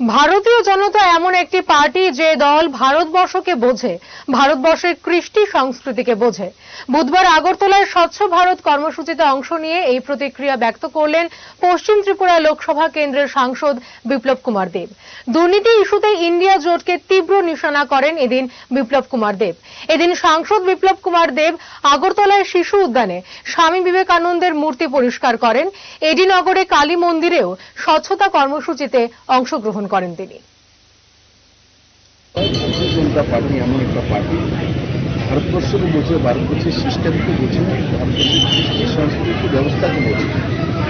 ভারতীয় জনতা এমন একটি পার্টি যে দল ভারতবর্ষকে বোঝে, ভারতবর্ষের কৃষ্টি সংস্কৃতিকে বোঝে। বুধবার আগরতলায় স্বচ্ছ ভারত কর্মসূচিতে অংশ নিয়ে এই প্রতিক্রিয়া ব্যক্ত করলেন পশ্চিম ত্রিপুরা লোকসভা কেন্দ্রের সাংসদ বিপ্লব কুমার দেব। দুর্নীতি ইস্যুতে ইন্ডিয়া জোটকে তীব্র নিশানা করেন এদিন বিপ্লব কুমার দেব। এদিন সাংসদ বিপ্লব কুমার দেব আগরতলায় শিশু উদ্যানে স্বামী বিবেকানন্দের মূর্তি পরিষ্কার করেন। এডিনগরে কালী মন্দিরেও স্বচ্ছতা কর্মসূচিতে অংশগ্রহণ করেন তিনি। জনতা পার্টি, এমন একটা পার্টি। ভারতবর্ষকে বোঝে, ভারতবর্ষের সিস্টেমকে বোঝে, ভারতবর্ষের কৃষ্টি সংস্কৃতি ব্যবস্থাকে বোঝে।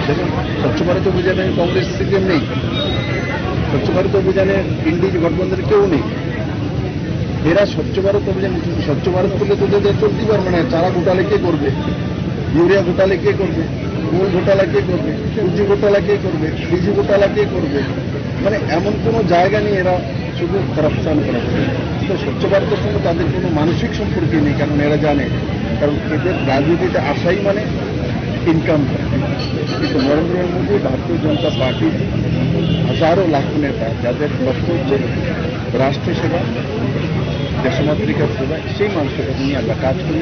দেখুন, স্বচ্ছ ভারত অভিযানে কংগ্রেস সিপিএম নেই। স্বচ্ছ ভারত অভিযানে ইন্ডিজ গঠবন্ধনের কেউ নেই। এরা স্বচ্ছ ভারত অভিযান, স্বচ্ছ ভারত করলে তো ওদের চলতেই পারবে না, চারা ঘোটালে কে করবে? ইউরিয়া ঘোটালে কে করবে? গোল ঘোটালা কে করবে? সূর্য ঘোটালা কে করবে? বিজু ঘোটালা কে করবে? মানে এমন কোনো জায়গা নেই এরা শুধু করাপশন করা তো স্বচ্ছ ভারতের সঙ্গে তাদের কোনো মানসিক সম্পর্কে নেই, কারণ এরা জানে। কারণ এদের রাজনীতিতে আসাই মানে ইনকাম কিন্তু নরেন্দ্র মোদী, ভারতীয় জনতা পার্টির হাজারো লাখ নেতা, যাদের লক্ষ্য হচ্ছে রাষ্ট্র সেবা দেশমাতৃকার সেবা, সেই মানসিকতা নিয়ে আমরা কাজ করি